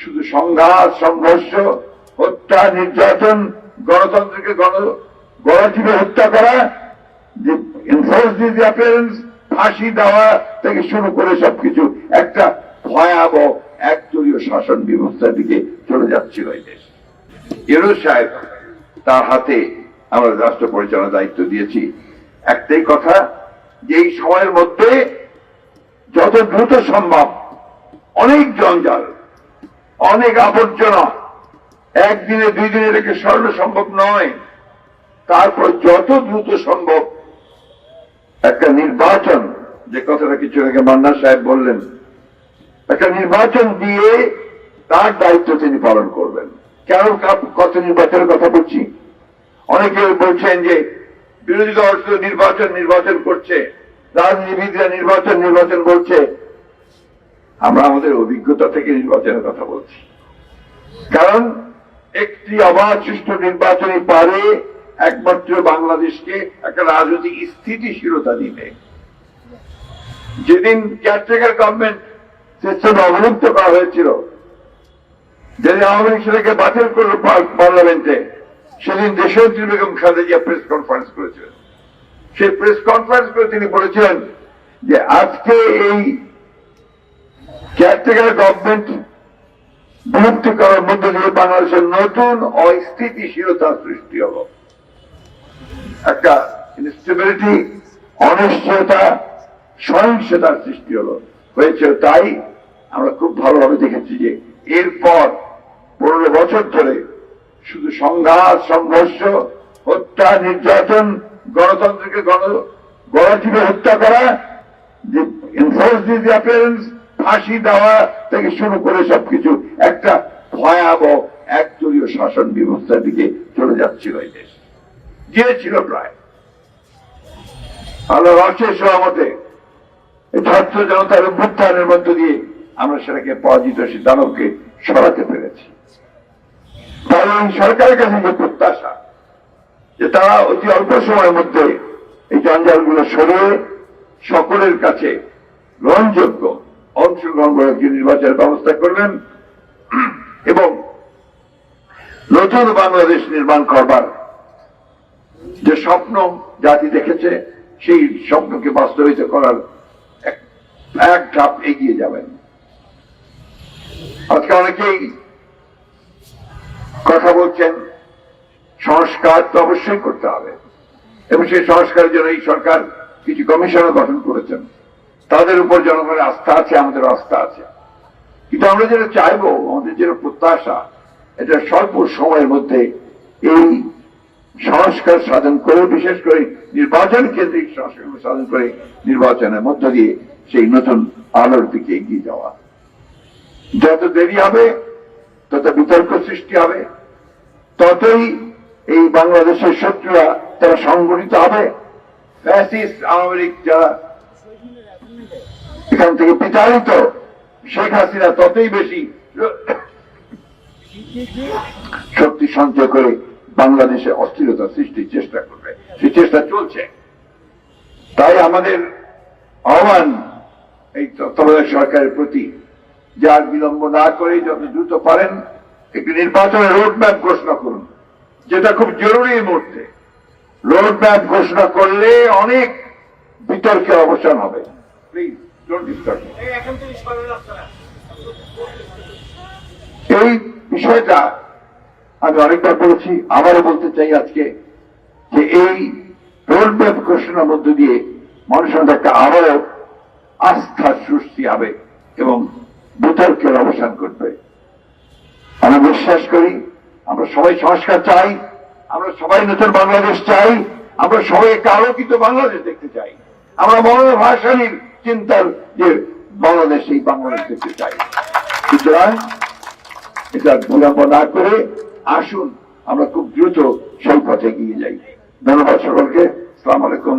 শুধু সংঘাত, সংঘর্ষ, হত্যা, নির্যাতন, গণতন্ত্রকে গণ গণজীবে হত্যা করা, যে এনফোর্স দি অ্যাপিয়ারেন্স ফাঁসি দেওয়া থেকে শুরু করে সবকিছু একটা ভয়াবহ, একদলীয় শাসন ব্যবস্থার দিকে চলে যাচ্ছিল এই দেশ। ইউনুস সাহেব তার হাতে আমরা রাষ্ট্র পরিচালনার দায়িত্ব দিয়েছি। একটাই কথা, যে এই সময়ের মধ্যে যত দ্রুত সম্ভব অনেক জঞ্জাল অনেক আবর্জনা। একদিনে দুই দিনে রেখে সরানো সম্ভব নয়? তারপর যত দ্রুত সম্ভব একটা নির্বাচন, যে কথাটা কিছু আগে মান্না সাহেব বললেন, একটা নির্বাচন দিয়ে তার দায়িত্ব তিনি পালন করবেন। কেন কত নির্বাচনের কথা বলছি? অনেকে বলছেন যে বিরোধী দল নির্বাচন নির্বাচন করছে, রাজনীতিবিদরা নির্বাচন নির্বাচন বলছে আমরা আমাদের অভিজ্ঞতা থেকে নির্বাচনের কথা বলছি। কারণ একটি অবাধ সুষ্ঠু পারে একমাত্র বাংলাদেশকে একটা রাজনৈতিক স্থিতিশীলতা দিবে। যেদিন কেয়ারটেকার গভর্নমেন্ট সিস্টেম অবলুপ্ত করা হয়েছিল, যেদিন আওয়ামী লীগ সেটাকে বাতিল করল পার- পার্লামেন্টে সেদিন দেশমন্ত্রী বেগম খালেদা প্রেস কনফারেন্স করেছিলেন। সেই প্রেস কনফারেন্স করে তিনি বলেছিলেন যে আজকে এই কেয়ারটেকার গভর্নমেন্ট বিলুপ্তি করার মধ্য দিয়ে বাংলাদেশের নতুন অস্থিতিশীলতা সৃষ্টি হল। একটা ইনস্টেবিলিটি অনিশ্চয়তা, সহিংসতার সৃষ্টি হলো। হয়েছে তাই আমরা খুব ভালোভাবে দেখেছি যে এরপর পনেরো বছর ধরে শুধু সংঘাত, সংঘর্ষ, হত্যা, নির্যাতন, গণতন্ত্রকে গণ গণজীবে হত্যা করা, যে এনফোর্স দি অ্যাপিয়ারেন্স ফাঁসি দেওয়া থেকে শুরু করে সবকিছু একটা ভয়াবহ, একদলীয় শাসন ব্যবস্থার দিকে চলে যাচ্ছিল এই দেশ। গিয়েছিল প্রায়। আল্লাহ রসের সহমতে ছাত্র জনতার অভ্যুত্থানের মধ্য দিয়ে আমরা সেটাকে পরাজিত সে দানবকে সরাতে পেরেছি। এই সরকারের কাছে যে প্রত্যাশা, যে তারা অতি অল্প সময়ের মধ্যে এই জঞ্জালগুলো সরিয়ে সকলের কাছে গ্রহণযোগ্য অংশগ্রহণ করে নির্বাচনের ব্যবস্থা করবেন এবং নতুন বাংলাদেশ নির্মাণ করবার যে স্বপ্ন জাতি দেখেছে, সেই স্বপ্নকে বাস্তবায়িত করার এক ধাপ এগিয়ে যাবেন। আজকে অনেকেই কথা বলছেন, সংস্কার তো অবশ্যই করতে হবে। এবং সেই সংস্কারের জন্য এই সরকার কিছু কমিশনও গঠন করেছেন। তাদের উপর জনগণের আস্থা আছে, আমাদের আস্থা আছে। কিন্তু আমরা যেটা চাইব, আমাদের যেটা প্রত্যাশা, এটা স্বল্প সময়ের মধ্যে এই সংস্কার সাধন করে, বিশেষ করে নির্বাচন কেন্দ্রিক সংস্কার সাধন করে নির্বাচনের মধ্য দিয়ে সেই নতুন আলোর দিকে এগিয়ে যাওয়া। যত দেরি হবে, তত বিতর্ক সৃষ্টি হবে, ততই এই বাংলাদেশের শত্রুরা তারা সংগঠিত হবে। ফ্যাসিস্ট আওয়ামী লীগ যারা এখান থেকে বিতাড়িত শেখ হাসিনা ততই বেশি শক্তি সঞ্চয় করে বাংলাদেশে অস্থিরতা সৃষ্টির চেষ্টা করবে। সেই চেষ্টা চলছে। তাই আমাদের আহ্বান এই তত্ত্বাবধায়ক সরকারের প্রতি যে আর বিলম্ব না করে যত দ্রুত পারেন, একটি নির্বাচনের রোড ম্যাপ ঘোষণা করুন, যেটা খুব জরুরি এই মুহূর্তে। রোড ম্যাপ ঘোষণা করলে অনেক বিতর্কের অবসান হবে। প্লিজ। ডোন্ট ডিস্টার্ব এই বিষয়টা আমি অনেকবার বলেছি আবারও বলতে চাই আজকে যে এই রোড ম্যাপ ঘোষণার মধ্য দিয়ে মানুষের একটা আবারও আস্থার সৃষ্টি হবে এবং বিতর্কের অবসান ঘটবে। আমরা বিশ্বাস করি আমরা সবাই সংস্কার চাই আমরা সবাই নতুন বাংলাদেশ চাই আমরা সবাই একটা আলোকিত বাংলাদেশ দেখতে চাই। আমরা মনের ভাষানীর চিন্তার যে বাংলাদেশ এই বাংলাদেশ দেখতে চাই। সুতরাং এটা বিলম্ব না করে আসুন, আমরা খুব দ্রুত সেই পথে এগিয়ে যাই। ধন্যবাদ সকলকে। সালাম আলাইকুম।